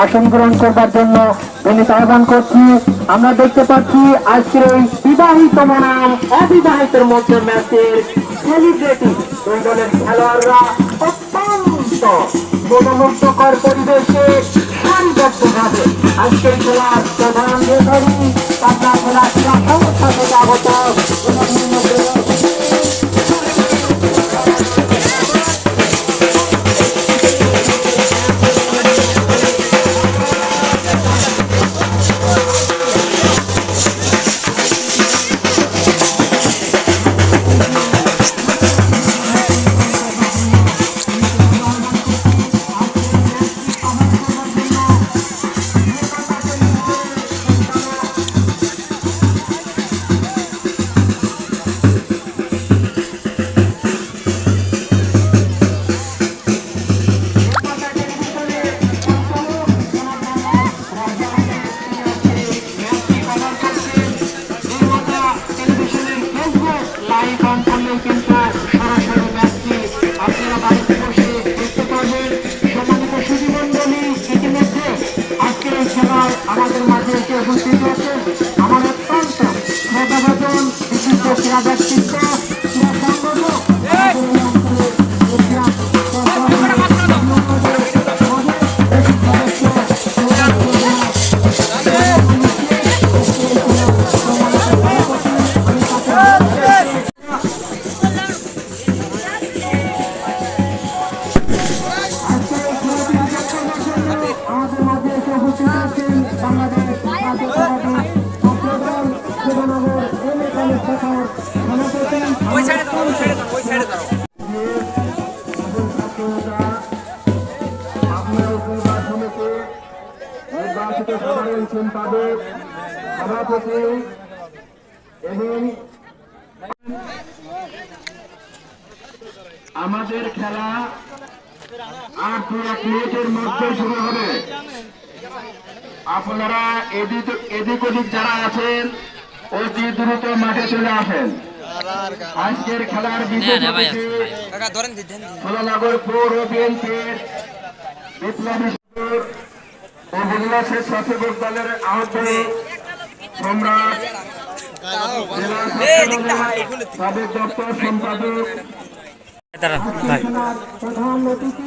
আসন গ্রহণ করবার জন্য বিনীত আহ্বান করছি। আমরা দেখতে পাচ্ছি আজকের এই বিবাহিত বনাম অবিবাহিতের মধ্যে ম্যাচের সেলিব্রিটি দুই দলের খেলোয়াড়রা অত্যন্ত মনোমুগ্ধকর পরিবেশে সারিবদ্ধভাবে আজকের খেলার প্রধান রেফারি খেলার সংস্থা উপস্থিত হয়েছে আমার অত্যন্ত শ্রদ্ধাভাজন বিশিষ্ট ক্রীড়া ব্যক্তিত্ব ক্রীড়া সংগঠক আমাদের মাঝে এসে উপস্থিত আমাদের খেলা আট মিনিটের মধ্যে শুরু হবে। আপনারা এদিক এদিক ওদিক যারা আছেন অতি দ্রুত মাঠে চলে আসেন। আজকের খেলার বিশেষ সোলানগর পৌর বিএনপির বিপ্লবী স্বেচ্ছাসেবক দলের আহ্বায়ক সম্রাট জেলা সাবেক দপ্তর সম্পাদক প্রধান অতিথি